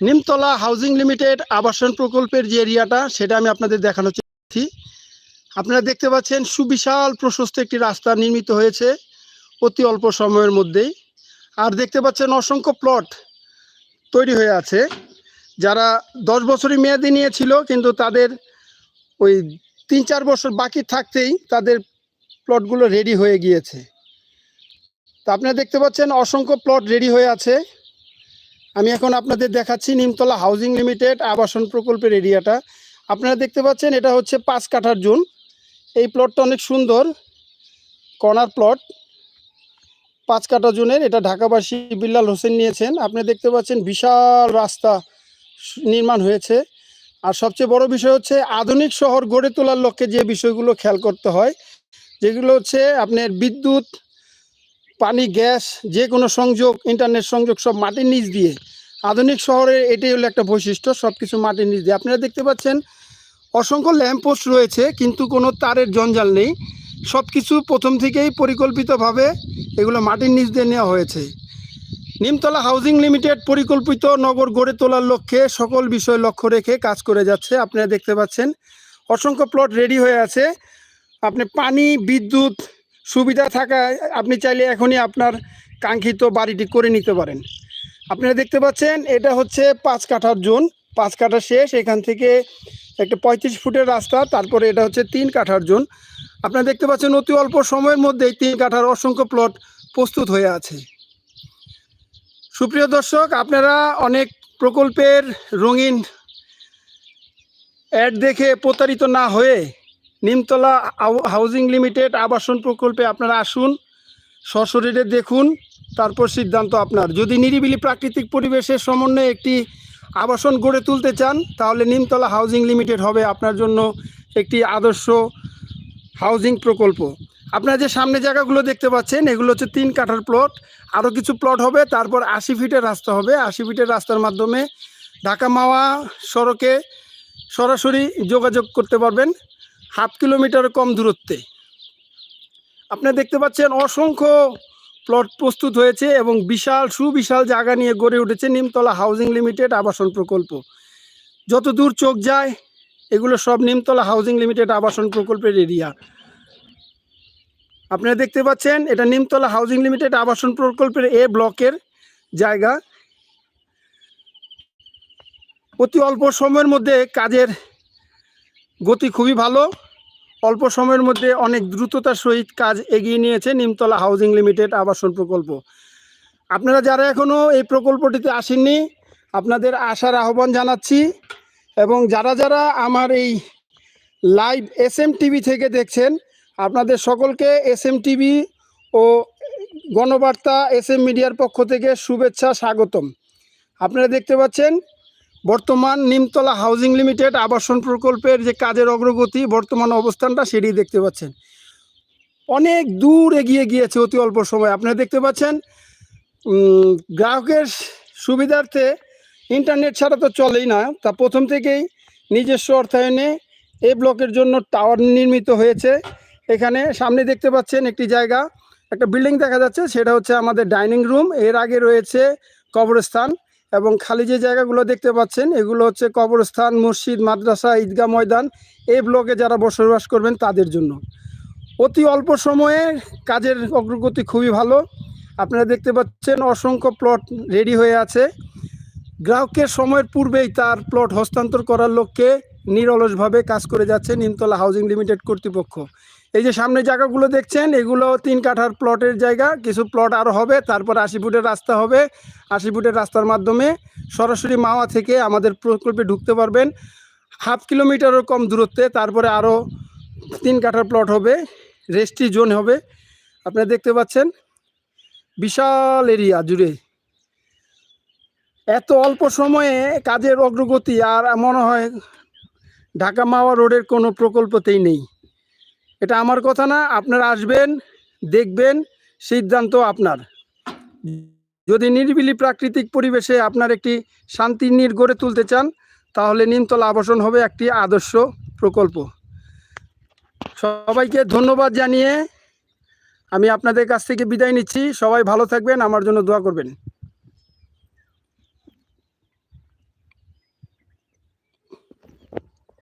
Nimtala housing limited আবাসন প্রকল্পের যে এরিয়াটা, সেটা আমি আপনাদের দেখানো চাচ্ছি আপনারা দেখতে পাচ্ছেন সুবিশাল প্রশস্ত একটি রাস্তা নির্মিত হয়েছে অতি অল্প সময়ের মধ্যেই। আর দেখতে পাচ্ছেন অসংখ্য প্লট তৈরি হয়ে আছে, যারা দশ বছরই মেয়াদি নিয়েছিল, কিন্তু তাদের ওই তিন চার বছর বাকি থাকতেই তাদের প্লটগুলো রেডি হয়ে গিয়েছে। তা আপনারা দেখতে পাচ্ছেন অসংখ্য প্লট রেডি হয়ে আছে। আমি এখন আপনাদের দেখাচ্ছি নিমতলা হাউজিং লিমিটেড আবাসন প্রকল্পের এরিয়াটা। আপনারা দেখতে পাচ্ছেন, এটা হচ্ছে পাঁচ কাঠার জুন। এই প্লটটা অনেক সুন্দর কর্নার প্লট পাঁচ কাঠা জুনের, এটা ঢাকাবাসী বিল্লাল হোসেন নিয়েছেন। আপনি দেখতে পাচ্ছেন বিশাল রাস্তা নির্মাণ হয়েছে। আর সবচেয়ে বড় বিষয় হচ্ছে, আধুনিক শহর গড়ে তোলার লক্ষ্যে যে বিষয়গুলো খেয়াল করতে হয়, যেগুলো হচ্ছে আপনার বিদ্যুৎ, পানি, গ্যাস যে কোনো সংযোগ ইন্টারনেট সংযোগ সব মাটির নিচ দিয়ে। আধুনিক শহরে এটাই হলো একটা বৈশিষ্ট্য সব কিছু মাটির নিচ দিয়ে। আপনারা দেখতে পাচ্ছেন, অসংখ্য ল্যাম্পপোস্ট রয়েছে, কিন্তু কোনো তারের জঞ্জাল নেই। সব কিছু প্রথম থেকেই পরিকল্পিতভাবে এগুলো মাটির নিচ দিয়ে নেওয়া হয়েছে। নিমতলা হাউজিং লিমিটেড পরিকল্পিত নগর গড়ে তোলার লক্ষ্যে সকল বিষয় লক্ষ্য রেখে কাজ করে যাচ্ছে। আপনারা দেখতে পাচ্ছেন, অসংখ্য প্লট রেডি হয়ে আছে। আপনি পানি, বিদ্যুৎ সুবিধা থাকায় আপনি চাইলে এখনই আপনার কাঙ্ক্ষিত বাড়িটি করে নিতে পারেন। আপনারা দেখতে পাচ্ছেন, এটা হচ্ছে পাঁচ কাঠার জোন। পাঁচ কাঠা শেষ, এখান থেকে একটা পঁয়ত্রিশ ফুটের রাস্তা, তারপরে এটা হচ্ছে তিন কাঠার জোন। আপনারা দেখতে পাচ্ছেন, অতি অল্প সময়ের মধ্যেই তিন কাঠার অসংখ্য প্লট প্রস্তুত হয়ে আছে। সুপ্রিয় দর্শক, আপনারা অনেক প্রকল্পের রঙিন অ্যাড দেখে প্রতারিত না হয়ে নিমতলা হাউজিং লিমিটেড আবাসন প্রকল্পে আপনারা আসুন, সশরীরে দেখুন। তারপর সিদ্ধান্ত আপনার। যদি নিরিবিলি প্রাকৃতিক পরিবেশের সমন্বয়ে একটি আবাসন গড়ে তুলতে চান, তাহলে নিমতলা হাউজিং লিমিটেড হবে আপনার জন্য একটি আদর্শ হাউজিং প্রকল্প। আপনারা যে সামনে জায়গাগুলো দেখতে পাচ্ছেন, এগুলো হচ্ছে তিন কাঠার প্লট। আরও কিছু প্লট হবে, তারপর আশি ফিটের রাস্তা হবে। আশি ফিটের রাস্তার মাধ্যমে ঢাকা মাওয়া সড়কে সরাসরি যোগাযোগ করতে পারবেন, হাফ কিলোমিটার কম দূরত্বে। আপনি দেখতে পাচ্ছেন অসংখ্য প্লট প্রস্তুত হয়েছে এবং বিশাল, সুবিশাল জায়গা নিয়ে গড়ে উঠেছে নিমতলা হাউজিং লিমিটেড আবাসন প্রকল্প। যত দূর চোখ যায়, এগুলো সব নিমতলা হাউজিং লিমিটেড আবাসন প্রকল্পের এরিয়া। আপনারা দেখতে পাচ্ছেন, এটা নিমতলা হাউজিং লিমিটেড আবাসন প্রকল্পের এ ব্লকের জায়গা। অতি অল্প সময়ের মধ্যে কাজের গতি খুবই ভালো। অল্প সময়ের মধ্যে অনেক দ্রুততার সহিত কাজ এগিয়ে নিয়েছে নিমতলা হাউজিং লিমিটেড আবাসন প্রকল্প। আপনারা যারা এখনও এই প্রকল্পটিতে আসেননি, আপনাদের আসার আহ্বান জানাচ্ছি এবং যারা যারা আমার এই লাইভ এস এম টিভি থেকে দেখছেন, আপনাদের সকলকে এস এম টিভি ও গণবার্তা এস এম মিডিয়ার পক্ষ থেকে শুভেচ্ছা, স্বাগতম। আপনারা দেখতে পাচ্ছেন বর্তমান নিমতলা হাউজিং লিমিটেড আবাসন প্রকল্পের যে কাজের অগ্রগতি, বর্তমান অবস্থানটা সেটি দেখতে পাচ্ছেন। অনেক দূর এগিয়ে গিয়েছে অতি অল্প সময়। আপনারা দেখতে পাচ্ছেন গ্রাহকের সুবিধার্থে ইন্টারনেট ছাড়া তো চলেই না। তা প্রথম থেকেই নিজস্ব অর্থায়নে এই ব্লকের জন্য টাওয়ার নির্মিত হয়েছে। এখানে সামনে দেখতে পাচ্ছেন একটি জায়গা, একটা বিল্ডিং দেখা যাচ্ছে, সেটা হচ্ছে আমাদের ডাইনিং রুম। এর আগে রয়েছে কবরস্থান। এবং খালি যে জায়গাগুলো দেখতে পাচ্ছেন, এগুলো হচ্ছে কবরস্থান, মসজিদ, মাদ্রাসা, ঈদগাহ ময়দান। এই ব্লকে যারা বসবাস করবেন তাদের জন্য। অতি অল্প সময়ে কাজের অগ্রগতি খুবই ভালো। আপনারা দেখতে পাচ্ছেন অসংখ্য প্লট রেডি হয়ে আছে। গ্রাহকের সময়ের পূর্বেই তার প্লট হস্তান্তর করার লক্ষ্যে নিরলসভাবে কাজ করে যাচ্ছে নিমতলা হাউজিং লিমিটেড কর্তৃপক্ষ। এই যে সামনে জায়গাগুলো দেখছেন, এগুলো তিন কাঠার প্লটের জায়গা। কিছু প্লট আরও হবে, তারপর আশি ফুটের রাস্তা হবে। আশি ফুটের রাস্তার মাধ্যমে সরাসরি মাওয়া থেকে আমাদের প্রকল্পে ঢুকতে পারবেন। হাফ কিলোমিটারও কম দূরত্বে, তারপরে আরও তিন কাঠার প্লট হবে রেস্ট্রি জোন হবে। আপনারা দেখতে পাচ্ছেন, বিশাল এরিয়া জুড়ে। এত অল্প সময়ে কাজের অগ্রগতি, আর মনে হয় ঢাকা মাওয়া রোডের কোনো প্রকল্পতেই নেই। এটা আমার কথা না, আপনারা আসবেন, দেখবেন, সিদ্ধান্ত আপনার। যদি নিরিবিলি প্রাকৃতিক পরিবেশে আপনার একটি শান্তি নির গড়ে তুলতে চান, তাহলে নিমতলা আবাসন হবে একটি আদর্শ প্রকল্প। সবাইকে ধন্যবাদ জানিয়ে আমি আপনাদের কাছ থেকে বিদায় নিচ্ছি। সবাই ভালো থাকবেন, আমার জন্য দোয়া করবেন।